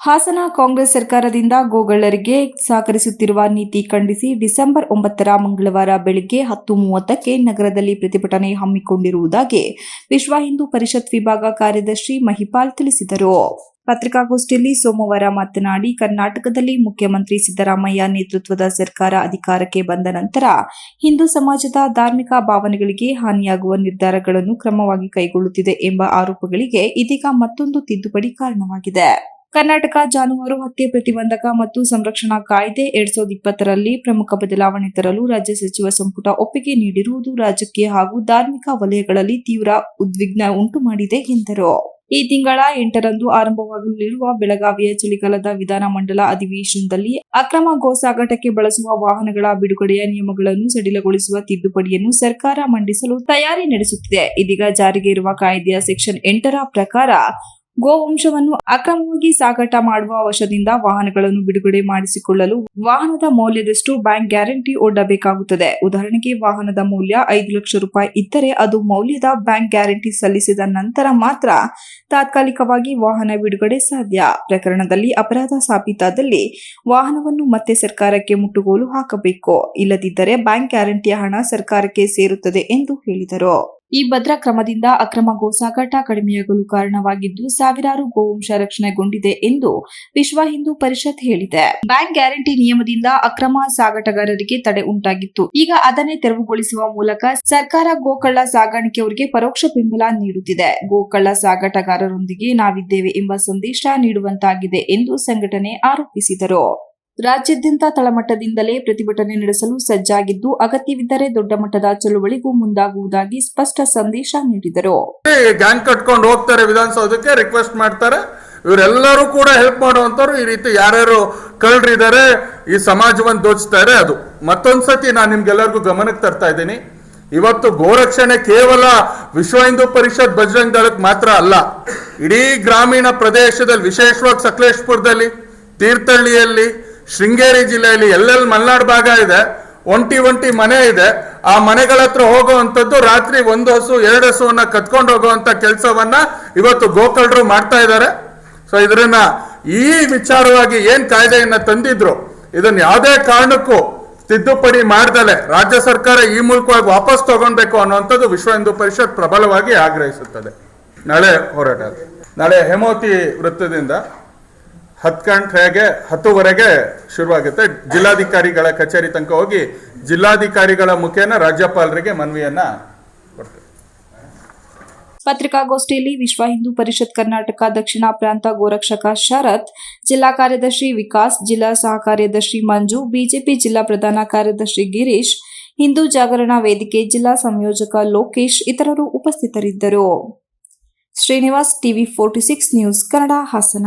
ಹಾಸನ ಕಾಂಗ್ರೆಸ್ ಸರ್ಕಾರದಿಂದ ಗೋಗಳ್ಳರಿಗೆ ಸಹಕರಿಸುತ್ತಿರುವ ನೀತಿ ಖಂಡಿಸಿ ಡಿಸೆಂಬರ್ ಒಂಬತ್ತರ ಮಂಗಳವಾರ ಬೆಳಗ್ಗೆ ಹತ್ತು ಮೂವತ್ತಕ್ಕೆ ನಗರದಲ್ಲಿ ಪ್ರತಿಭಟನೆ ಹಮ್ಮಿಕೊಂಡಿರುವುದಾಗಿ ವಿಶ್ವ ಹಿಂದೂ ಪರಿಷತ್ ವಿಭಾಗ ಕಾರ್ಯದರ್ಶಿ ಮಹಿಪಾಲ್ ತಿಳಿಸಿದರು. ಪತ್ರಿಕಾಗೋಷ್ಠಿಯಲ್ಲಿ ಸೋಮವಾರ ಮಾತನಾಡಿ, ಕರ್ನಾಟಕದಲ್ಲಿ ಮುಖ್ಯಮಂತ್ರಿ ಸಿದ್ದರಾಮಯ್ಯ ನೇತೃತ್ವದ ಸರ್ಕಾರ ಅಧಿಕಾರಕ್ಕೆ ಬಂದ ನಂತರ ಹಿಂದೂ ಸಮಾಜದ ಧಾರ್ಮಿಕ ಭಾವನೆಗಳಿಗೆ ಹಾನಿಯಾಗುವ ನಿರ್ಧಾರಗಳನ್ನು ಕ್ರಮವಾಗಿ ಕೈಗೊಳ್ಳುತ್ತಿದೆ ಎಂಬ ಆರೋಪಗಳಿಗೆ ಇದೀಗ ಮತ್ತೊಂದು ತಿದ್ದುಪಡಿ ಕಾರಣವಾಗಿದೆ. ಕರ್ನಾಟಕ ಜಾನುವಾರು ಹತ್ಯೆ ಪ್ರತಿಬಂಧಕ ಮತ್ತು ಸಂರಕ್ಷಣಾ ಕಾಯ್ದೆ ಎರಡ್ ಸಾವಿರದ ಇಪ್ಪತ್ತರಲ್ಲಿ ಪ್ರಮುಖ ಬದಲಾವಣೆ ತರಲು ರಾಜ್ಯ ಸಚಿವ ಸಂಪುಟ ಒಪ್ಪಿಗೆ ನೀಡಿರುವುದು ರಾಜಕೀಯ ಹಾಗೂ ಧಾರ್ಮಿಕ ವಲಯಗಳಲ್ಲಿ ತೀವ್ರ ಉದ್ವಿಗ್ನ ಉಂಟು ಮಾಡಿದೆ ಎಂದರು. ಈ ತಿಂಗಳ ಎಂಟರಂದು ಆರಂಭವಾಗಲಿರುವ ಬೆಳಗಾವಿಯ ಚಳಿಗಾಲದ ವಿಧಾನಮಂಡಲ ಅಧಿವೇಶನದಲ್ಲಿ ಅಕ್ರಮ ಗೋ ಸಾಗಾಟಕ್ಕೆ ಬಳಸುವ ವಾಹನಗಳ ಬಿಡುಗಡೆಯ ನಿಯಮಗಳನ್ನು ಸಡಿಲಗೊಳಿಸುವ ತಿದ್ದುಪಡಿಯನ್ನು ಸರ್ಕಾರ ಮಂಡಿಸಲು ತಯಾರಿ ನಡೆಸುತ್ತಿದೆ. ಇದೀಗ ಜಾರಿಗೆ ಇರುವ ಕಾಯ್ದೆಯ ಸೆಕ್ಷನ್ ಎಂಟರ ಪ್ರಕಾರ ಗೋವಂಶವನ್ನು ಅಕ್ರಮವಾಗಿ ಸಾಗಾಟ ಮಾಡುವ ವಶದಿಂದ ವಾಹನಗಳನ್ನು ಬಿಡುಗಡೆ ಮಾಡಿಸಿಕೊಳ್ಳಲು ವಾಹನದ ಮೌಲ್ಯದಷ್ಟು ಬ್ಯಾಂಕ್ ಗ್ಯಾರಂಟಿ ಒಡ್ಡಬೇಕಾಗುತ್ತದೆ. ಉದಾಹರಣೆಗೆ ವಾಹನದ ಮೌಲ್ಯ ಐದು ಲಕ್ಷ ರೂಪಾಯಿ ಇದ್ದರೆ ಅದು ಮೌಲ್ಯದ ಬ್ಯಾಂಕ್ ಗ್ಯಾರಂಟಿ ಸಲ್ಲಿಸಿದ ನಂತರ ಮಾತ್ರ ತಾತ್ಕಾಲಿಕವಾಗಿ ವಾಹನ ಬಿಡುಗಡೆ ಸಾಧ್ಯ. ಪ್ರಕರಣದಲ್ಲಿ ಅಪರಾಧ ಸಾಬೀತಾದಲ್ಲಿ ವಾಹನವನ್ನು ಮತ್ತೆ ಸರ್ಕಾರಕ್ಕೆ ಮುಟ್ಟುಗೋಲು ಹಾಕಬೇಕು. ಇಲ್ಲದಿದ್ದರೆ ಬ್ಯಾಂಕ್ ಗ್ಯಾರಂಟಿಯ ಹಣ ಸರ್ಕಾರಕ್ಕೆ ಸೇರುತ್ತದೆ ಎಂದು ಹೇಳಿದರು. ಈ ಭದ್ರಾ ಕ್ರಮದಿಂದ ಅಕ್ರಮ ಗೋಸಾಗಾಟ ಕಡಿಮೆಯಾಗಲು ಕಾರಣವಾಗಿದ್ದು ಸಾವಿರಾರು ಗೋವಂಶ ರಕ್ಷಣೆಗೊಂಡಿದೆ ಎಂದು ವಿಶ್ವ ಹಿಂದೂ ಪರಿಷತ್ ಹೇಳಿದೆ. ಬ್ಯಾಂಕ್ ಗ್ಯಾರಂಟಿ ನಿಯಮದಿಂದ ಅಕ್ರಮ ಸಾಗಾಟಗಾರರಿಗೆ ತಡೆ ಉಂಟಾಗಿತ್ತು. ಈಗ ಅದನ್ನೇ ತೆರವುಗೊಳಿಸುವ ಮೂಲಕ ಸರ್ಕಾರ ಗೋಕಳ್ಳ ಸಾಗಾಣಿಕೆಯವರಿಗೆ ಪರೋಕ್ಷ ಬೆಂಬಲ ನೀಡುತ್ತಿದೆ. ಗೋಕಳ್ಳ ಸಾಗಾಟಗಾರರೊಂದಿಗೆ ನಾವಿದ್ದೇವೆ ಎಂಬ ಸಂದೇಶ ನೀಡುವಂತಾಗಿದೆ ಎಂದು ಸಂಘಟನೆ ಆರೋಪಿಸಿದರು. ರಾಜ್ಯಾದ್ಯಂತ ತಳಮಟ್ಟದಿಂದಲೇ ಪ್ರತಿಭಟನೆ ನಡೆಸಲು ಸಜ್ಜಾಗಿದ್ದು, ಅಗತ್ಯವಿದ್ದರೆ ದೊಡ್ಡ ಮಟ್ಟದ ಚಳುವಳಿಗೂ ಮುಂದಾಗುವುದಾಗಿ ಸ್ಪಷ್ಟ ಸಂದೇಶ ನೀಡಿದರು. ಗ್ಯಾಂಗ್ ಕಟ್ಕೊಂಡು ಹೋಗ್ತಾರೆ ವಿಧಾನಸೌಧಕ್ಕೆ ರಿಕ್ವೆಸ್ಟ್ ಮಾಡ್ತಾರೆ. ಇವರೆಲ್ಲರೂ ಕೂಡ ಹೆಲ್ಪ್ ಮಾಡುವಂತವ್ರು ಈ ರೀತಿ ಯಾರ್ಯಾರು ಕಳ್ಳರಿದ್ದಾರೆ, ಈ ಸಮಾಜವನ್ನು ದೋಚ್ತಾರೆ ಅದು. ಮತ್ತೊಂದ್ಸತಿ ನಾನು ನಿಮ್ಗೆಲ್ಲರಿಗೂ ಗಮನಕ್ಕೆ ತರ್ತಾ ಇದ್ದೀನಿ. ಇವತ್ತು ಗೋರಕ್ಷಣೆ ಕೇವಲ ವಿಶ್ವ ಹಿಂದೂ ಪರಿಷತ್ ಬಜರಂಗ್ ದಳಕ್ಕೆ ಮಾತ್ರ ಅಲ್ಲ, ಇಡೀ ಗ್ರಾಮೀಣ ಪ್ರದೇಶದಲ್ಲಿ, ವಿಶೇಷವಾಗಿ ಸಕಲೇಶ್ಪುರದಲ್ಲಿ, ತೀರ್ಥಹಳ್ಳಿಯಲ್ಲಿ ಶೃಂಗೇರಿ ಜಿಲ್ಲೆಯಲ್ಲಿ ಎಲ್ಲೆಲ್ಲಿ ಮಲೆನಾಡು ಭಾಗ ಇದೆ, ಒಂಟಿ ಒಂಟಿ ಮನೆ ಇದೆ, ಆ ಮನೆಗಳ ಹತ್ರ ಹೋಗುವಂಥದ್ದು ರಾತ್ರಿ ಒಂದು ಹಸು, ಎರಡು ಹಸುವನ್ನ ಕತ್ಕೊಂಡು ಹೋಗುವಂತ ಕೆಲಸವನ್ನ ಇವತ್ತು ಗೋಕರ್ಣರು ಮಾಡ್ತಾ ಇದ್ದಾರೆ. ಸೊ ಇದನ್ನ ಈ ವಿಚಾರವಾಗಿ ಏನ್ ಕಾಯ್ದೆಯನ್ನ ತಂದಿದ್ರು ಇದನ್ನ ಯಾವುದೇ ಕಾರಣಕ್ಕೂ ತಿದ್ದುಪಡಿ ಮಾಡ್ದಲೆ ರಾಜ್ಯ ಸರ್ಕಾರ ಈ ಮೂಲಕವಾಗಿ ವಾಪಸ್ ತಗೊಳ್ಬೇಕು ಅನ್ನುವಂಥದ್ದು ವಿಶ್ವ ಹಿಂದೂ ಪರಿಷತ್ ಪ್ರಬಲವಾಗಿ ಆಗ್ರಹಿಸುತ್ತದೆ. ನಾಳೆ ಹೋರಾಟ. ನಾಳೆ ಹೇಮಾವತಿ ವೃತ್ತದಿಂದ ಹತ್ತು ಗಂಟೆಗೆ ಹತ್ತುವರೆಗೆ ಶುರುವಾಗುತ್ತೆ. ಜಿಲ್ಲಾಧಿಕಾರಿಗಳ ಕಚೇರಿ ತನಕ ಹೋಗಿ ಜಿಲ್ಲಾಧಿಕಾರಿಗಳ ಮುಖೇನ ರಾಜ್ಯಪಾಲರಿಗೆ ಮನವಿಯನ್ನ ಪತ್ರಿಕಾಗೋಷ್ಠಿಯಲ್ಲಿ ವಿಶ್ವ ಹಿಂದೂ ಪರಿಷತ್ ಕರ್ನಾಟಕ, ದಕ್ಷಿಣ ಪ್ರಾಂತ ಗೋರಕ್ಷಕ ಶರತ್, ಜಿಲ್ಲಾ ಕಾರ್ಯದರ್ಶಿ ವಿಕಾಸ್, ಜಿಲ್ಲಾ ಸಹ ಕಾರ್ಯದರ್ಶಿ ಮಂಜು, ಬಿಜೆಪಿ ಜಿಲ್ಲಾ ಪ್ರಧಾನ ಕಾರ್ಯದರ್ಶಿ ಗಿರೀಶ್, ಹಿಂದೂ ಜಾಗರಣ ವೇದಿಕೆ ಜಿಲ್ಲಾ ಸಂಯೋಜಕ ಲೋಕೇಶ್ ಇತರರು ಉಪಸ್ಥಿತರಿದ್ದರು. Srinivas TV forty six news Kannada Hassan.